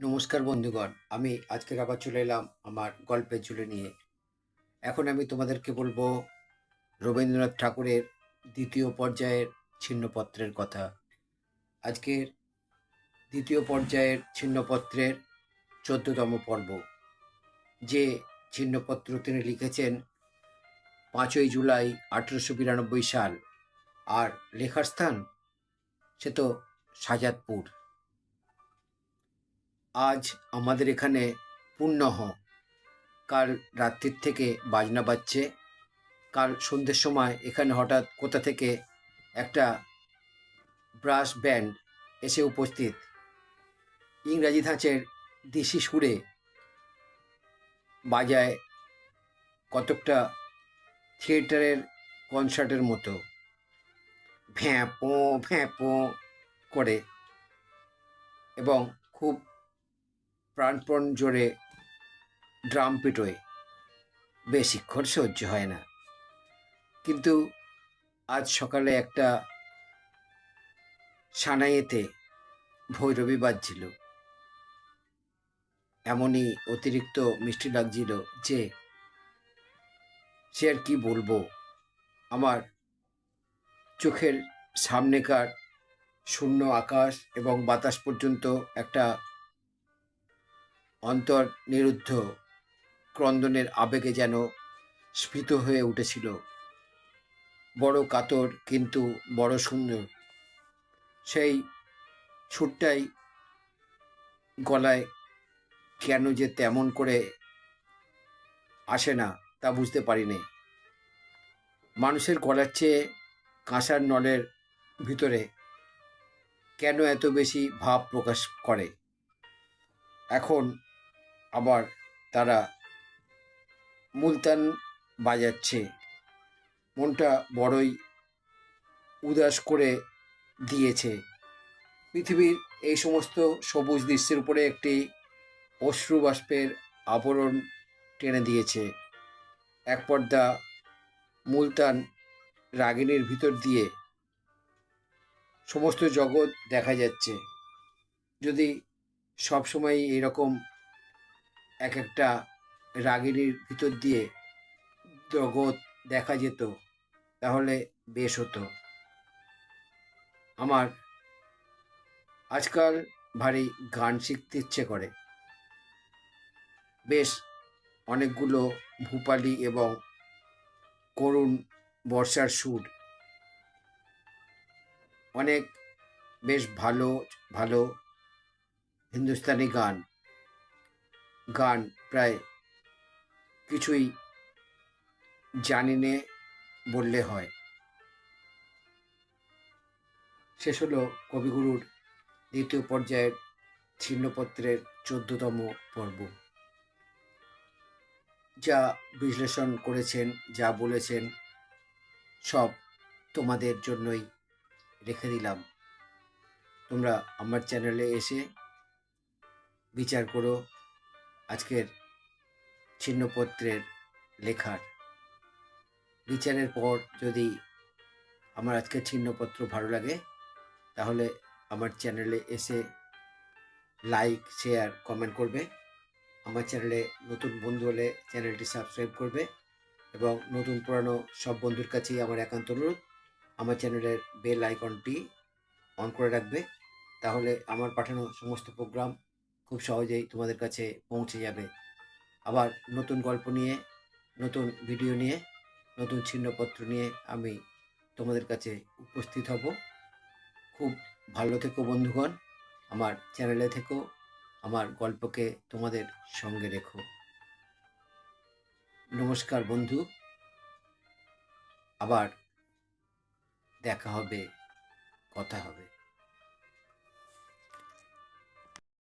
নমস্কার বন্ধুগণ, আমি আজকের আবার চলে এলাম আমার গল্পের ঝুলে নিয়ে। এখন আমি তোমাদেরকে বলব রবীন্দ্রনাথ ঠাকুরের দ্বিতীয় পর্যায়ের ছিন্নপত্রের কথা। আজকের দ্বিতীয় পর্যায়ের ছিন্নপত্রের চোদ্দতম পর্ব, যে ছিন্নপত্র তিনি লিখেছেন পাঁচই জুলাই আঠেরোশো বিরানব্বই সাল, আর লেখার স্থান সে তো সাজাদপুর। আজ আমাদের এখানে পুণ্যহ কাল রাত্রির থেকে বাজনা বাজছে কাল সন্ধ্যের সময় এখানে হঠাৎ কোথা থেকে একটা ব্রাস ব্যান্ড এসে উপস্থিত। ইংরাজি ধাঁচের দেশি সুরে বাজায় কতকটা থিয়েটারের কনসার্টের মতো। ভ্যাঁপো ভ্যাঁপো করে এবং খুব প্রাণপণ জোরে ড্রাম পিটোয়। বেশিক্ষণ সহ্য হয় না। কিন্তু আজ সকালে একটা সানাইয়েতে ভৈরবী বাজছিল। এমনই অতিরিক্ত মিষ্টি লাগছিল যে, সে আর কি বলব? আমার চোখের সামনেকার শূন্য আকাশ এবং বাতাস পর্যন্ত একটা অন্তর নিরুদ্ধ। ক্রন্দনের আবেগে যেন স্ফীত হয়ে উঠেছিল। বড় কাতর কিন্তু বড় সুন্দর। সেই সুরটাই গলায় কেন যে তেমন করে আসে না তা বুঝতে পারিনি। মানুষের গলার চেয়ে কাঁসার নলের ভিতরে কেন এত বেশি ভাব প্রকাশ করে? এখন আবার তারা মুলতান বাজাচ্ছে। মনটা বড়ই উদাস করে দিয়েছে। পৃথিবীর এই সমস্ত সবুজ দৃশ্যের উপরে একটি অশ্রু বাষ্পের আবরণ টেনে দিয়েছে। এক পর্দা মুলতান রাগিনীর ভিতর দিয়ে সমস্ত জগৎ দেখা যাচ্ছে। যদি সবসময় এরকম এক একটা রাগিনীর ভিতর দিয়ে জগৎ দেখা যেত, তাহলে বেশ হতো। আমার আজকাল ভারী গান শিখতে ইচ্ছে করে। বেশ অনেকগুলো ভূপালি এবং করুণ বর্ষার সুর। অনেক বেশ ভালো ভালো হিন্দুস্তানি গান। গান প্রায় কিছুই জানি নে বললে হয়। শেষ হলো কবিগুরুর দ্বিতীয় পর্যায়ের ছিন্নপত্রের চোদ্দতম পর্ব। যা বিশ্লেষণ করেছেন, যা বলেছেন, সব তোমাদের জন্যই রেখে দিলাম। তোমরা আমার চ্যানেলে এসে বিচার করো আজকের ছিন্নপত্রের লেখার বিচারের পর যদি আমার আজকের ছিন্নপত্র ভালো লাগে, তাহলে আমার চ্যানেলে এসে লাইক, শেয়ার, কমেন্ট করবে। আমার চ্যানেলে নতুন বন্ধু হলে চ্যানেলটি সাবস্ক্রাইব করবে এবং নতুন পুরানো সব বন্ধুর কাছেই আমার একান্ত অনুরোধ, আমার চ্যানেলের বেল আইকনটি অন করে রাখবে। তাহলে আমার পাঠানো সমস্ত প্রোগ্রাম খুব সহজেই তোমাদের কাছে পৌঁছে যাবে। আবার নতুন গল্প নিয়ে, নতুন ভিডিও নিয়ে, নতুন ছিন্নপত্র নিয়ে আমি তোমাদের কাছে উপস্থিত হব। খুব ভালো থেকো বন্ধুগণ, আমার চ্যানেলে থেকো, আমার গল্পকে তোমাদের সঙ্গে রেখো। নমস্কার বন্ধু, আবার দেখা হবে, কথা হবে।